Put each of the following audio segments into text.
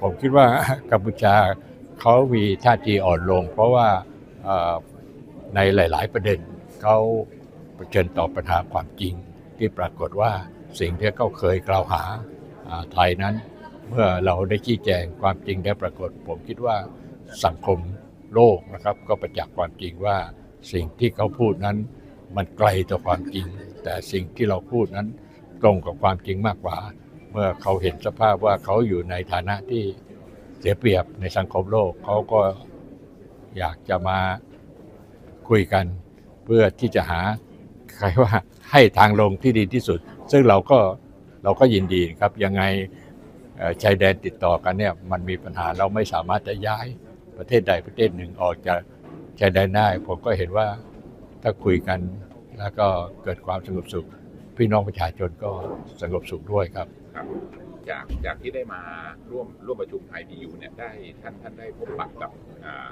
ผมคิดว่ากัมพูชาเขามีท่าทีอ่อนลง เพราะว่าในหลาย ๆ ประเด็นเขาเผชิญต่อปัญหาความจริง ที่ปรากฏว่าสิ่งที่เขาเคยกล่าวหาอ่าไทยนั้น เมื่อเราได้ชี้แจงความจริงได้ปรากฏ ผมคิดว่าสังคมโลกนะครับ ก็ประจักษ์ความจริงว่าสิ่งที่เขาพูดนั้นมันไกลต่อความจริง แต่สิ่งที่เราพูดนั้นตรงกับความจริงมากกว่า เมื่อเขาเห็นสภาพว่าเขาอยู่ในฐานะที่เสียเปรียบในสังคมโลก เขาก็อยากจะมาคุยกัน เพื่อที่จะหาใครว่าให้ทางลงที่ดีที่สุด ซึ่งเราก็เราก็ยินดีครับยังไงชายแดนติดต่อกันเนี่ยมันมีปัญหาเราไม่สามารถจะย้ายประเทศใดประเทศหนึ่งออกจากชายแดนได้ ผมก็เห็นว่าถ้าคุยกันแล้วก็เกิดความสงบสุข พี่น้องประชาชนก็สงบสุขด้วยครับ ครับจากจากที่ได้มาร่วมร่วมประชุมไทยพียูเนี่ยได้ท่านท่านได้พบปะกับอ่า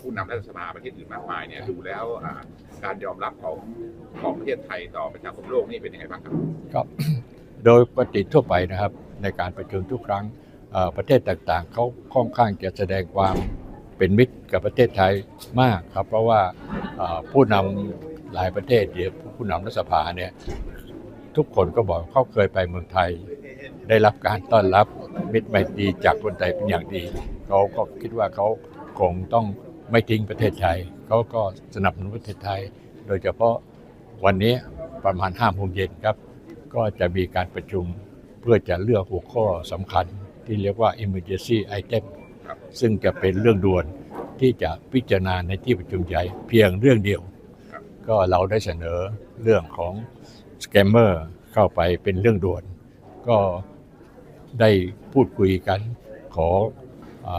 ผู้นำรัฐสภาประเทศอื่นมากมายเนี่ยดูแล้วอ่าการยอมรับของของประเทศไทยต่อประชาคมโลกนี่เป็นยังไงบ้างครับก็โดยปกติทั่วไปนะครับ ในการประชุมทุกครั้งเอ่อประเทศต่างๆเขาค่อนข้างจะแสดงความเป็นมิตรกับประเทศไทยมากครับ เพราะว่าเอ่อผู้นำหลายประเทศเดี๋ยวผู้นำรัฐสภาเนี่ยทุกคนก็บอกเขาเคยไปเมืองไทย ได้รับการต้อนรับมิตรไมตรีจากคนไทยเป็นอย่างดีเขาก็คิดว่าเขาคงต้องไม่ทิ้งประเทศไทยเขาก็สนับสนุนประเทศไทย โดยเฉพาะวันนี้ประมาณ5โมงเย็นครับ ก็จะมีการประชุมเพื่อจะเลือกหัวข้อสำคัญที่เรียกว่า emergency item ซึ่งจะเป็นเรื่องด่วนที่จะพิจารณาในที่ประชุมใหญ่เพียงเรื่องเดียว ก็เราได้เสนอเรื่องของ scammer เข้าไปเป็นเรื่องด่วน ก็ ได้พูดคุยกันขออ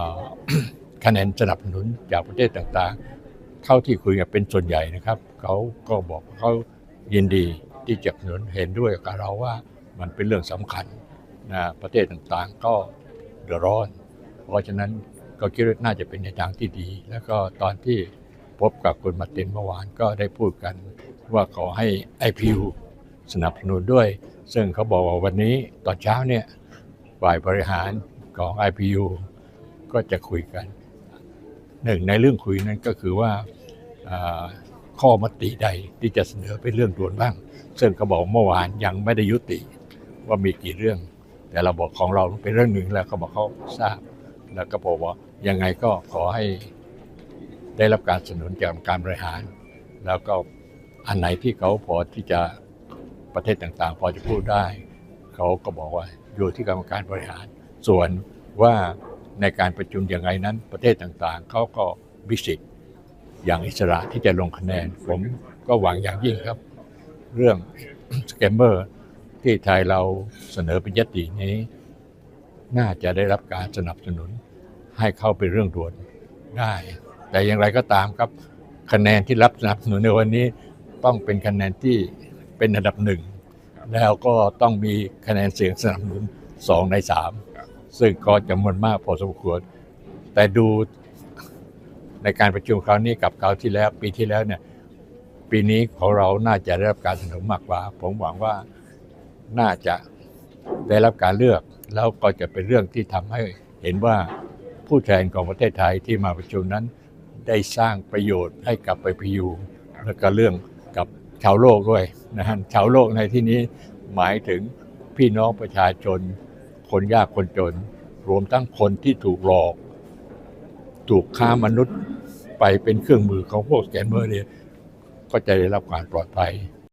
คะแนนสนับสนุนจากประเทศต่างๆ เข้าที่คุยกันเป็นส่วนใหญ่นะครับ เขาก็บอกเขายินดีที่จะสนับสนุนเห็นด้วยกับเราว่ามันเป็นเรื่องสำคัญนะประเทศต่างๆก็เดือดร้อน เพราะฉะนั้นก็คิดว่าน่าจะเป็นในทางที่ดี แล้วก็ตอนที่พบกับคุณมาร์ตินเมื่อวานก็ได้พูดกัน ว่าขอให้ IPU สนับสนุนด้วย ซึ่งเขาบอกว่าวันนี้ตอนเช้าเนี่ย ฝ่ายบริหารของ IPU ก็จะคุยกันหนึ่งในเรื่องคุยนั้นก็คือว่าข้อมติใดที่จะเสนอเป็นเรื่องด่วนบ้าง ซึ่งเขาบอกเมื่อวานยังไม่ได้ยุติว่ามีกี่เรื่อง แต่เราบอกของเราเป็นเรื่องหนึ่งแล้วเขาบอกเขาทราบ แล้วก็บอกว่ายังไงก็ขอให้ได้รับการสนับสนุนจากการบริหาร แล้วก็อันไหนที่เขาพอที่จะประเทศต่างๆ พอจะพูดได้ เขาก็บอกว่า อยู่ที่กรรมการบริหาร ส่วนว่าในการประชุมอย่างไรนั้น ประเทศต่างๆเขาก็มีสิทธิ์อย่างอิสระที่จะลงคะแนน ผมก็หวังอย่างยิ่งครับ เรื่องสแกมเมอร์ที่ไทยเราเสนอเป็นยตินี้ น่าจะได้รับการสนับสนุนให้เข้าเป็นเรื่องด่วนได้ แต่อย่างไรก็ตามครับ คะแนนที่รับสนับสนุนในวันนี้ต้องเป็นคะแนนที่เป็นอันดับหนึ่ง แล้วก็ต้องมีคะแนนเสียงสนับสนุนสองในสามซึ่งก็จำนวนมากพอสมควร แต่ดูในการประชุมคราวนี้กับคราวที่แล้วปีที่แล้วเนี่ย ปีนี้ของเราน่าจะได้รับการสนับสนุนมากกว่า ผมหวังว่าน่าจะได้รับการเลือก แล้วก็จะเป็นเรื่องที่ทำให้เห็นว่าผู้แทนของประเทศไทยที่มาประชุมนั้น ได้สร้างประโยชน์ให้กับไปพียูและก็เรื่องกับ ชาวโลกด้วยนะฮะชาวโลกในที่นี้หมายถึงพี่น้องประชาชน คนยากคนจน รวมทั้งคนที่ถูกหลอก ถูกค้ามนุษย์ไปเป็นเครื่องมือของพวกสแกนเมอร์เนี่ยก็จะได้รับความปลอดภัย